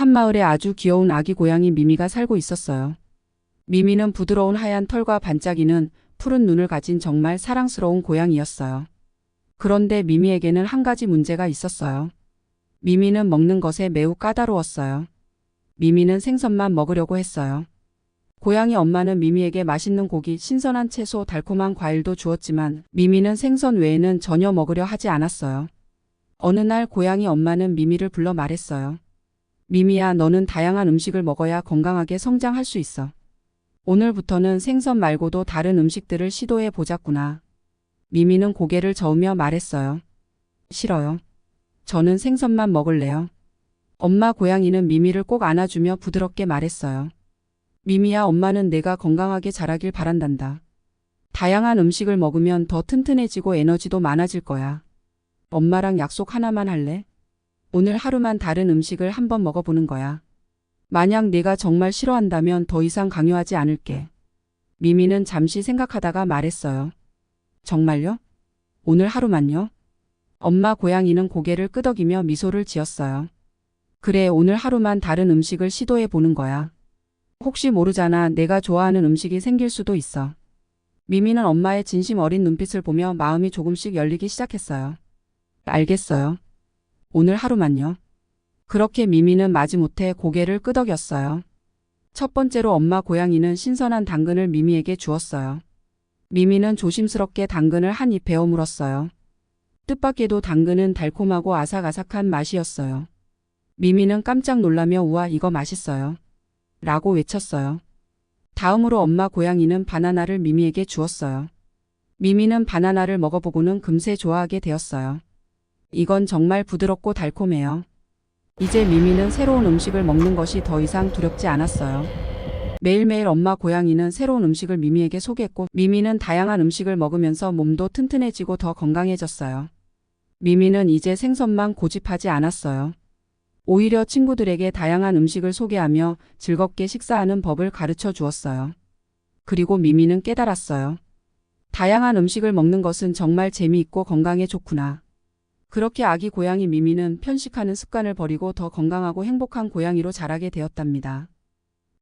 한마을에 아주 귀여운 아기 고양이 미미가 살고 있었어요. 미미는 부드러운 하얀 털과 반짝이는 푸른 눈을 가진 정말 사랑스러운 고양이였어요. 그런데 미미에게는 한 가지 문제가 있었어요. 미미는 먹는 것에 매우 까다로웠어요. 미미는 생선만 먹으려고 했어요. 고양이 엄마는 미미에게 맛있는 고기, 신선한 채소, 달콤한 과일도 주었지만 미미는 생선 외에는 전혀 먹으려 하지 않았어요. 어느 날 고양이 엄마는 미미를 불러 말했어요. 미미야, 너는 다양한 음식을 먹어야 건강하게 성장할 수 있어. 오늘부터는 생선 말고도 다른 음식들을 시도해 보자꾸나. 미미는 고개를 저으며 말했어요. 싫어요. 저는 생선만 먹을래요. 엄마 고양이는 미미를 꼭 안아주며 부드럽게 말했어요. 미미야, 엄마는 내가 건강하게 자라길 바란단다. 다양한 음식을 먹으면 더 튼튼해지고 에너지도 많아질 거야. 엄마랑 약속 하나만 할래? 오늘 하루만 다른 음식을 한번 먹어보는 거야. 만약 내가 정말 싫어한다면 더 이상 강요하지 않을게. 미미는 잠시 생각하다가 말했어요. 정말요? 오늘 하루만요? 엄마 고양이는 고개를 끄덕이며 미소를 지었어요. 그래, 오늘 하루만 다른 음식을 시도해 보는 거야. 혹시 모르잖아. 내가 좋아하는 음식이 생길 수도 있어. 미미는 엄마의 진심 어린 눈빛을 보며 마음이 조금씩 열리기 시작했어요. 알겠어요. 오늘 하루만요. 그렇게 미미는 마지못해 고개를 끄덕였어요. 첫 번째로 엄마 고양이는 신선한 당근을 미미에게 주었어요. 미미는 조심스럽게 당근을 한 입 베어 물었어요. 뜻밖에도 당근은 달콤하고 아삭아삭한 맛이었어요. 미미는 깜짝 놀라며 우와 이거 맛있어요. 라고 외쳤어요. 다음으로 엄마 고양이는 바나나를 미미에게 주었어요. 미미는 바나나를 먹어보고는 금세 좋아하게 되었어요. 이건 정말 부드럽고 달콤해요. 이제 미미는 새로운 음식을 먹는 것이 더 이상 두렵지 않았어요. 매일매일 엄마 고양이는 새로운 음식을 미미에게 소개했고 미미는 다양한 음식을 먹으면서 몸도 튼튼해지고 더 건강해졌어요. 미미는 이제 생선만 고집하지 않았어요. 오히려 친구들에게 다양한 음식을 소개하며 즐겁게 식사하는 법을 가르쳐 주었어요. 그리고 미미는 깨달았어요. 다양한 음식을 먹는 것은 정말 재미있고 건강에 좋구나. 그렇게 아기 고양이 미미는 편식하는 습관을 버리고 더 건강하고 행복한 고양이로 자라게 되었답니다.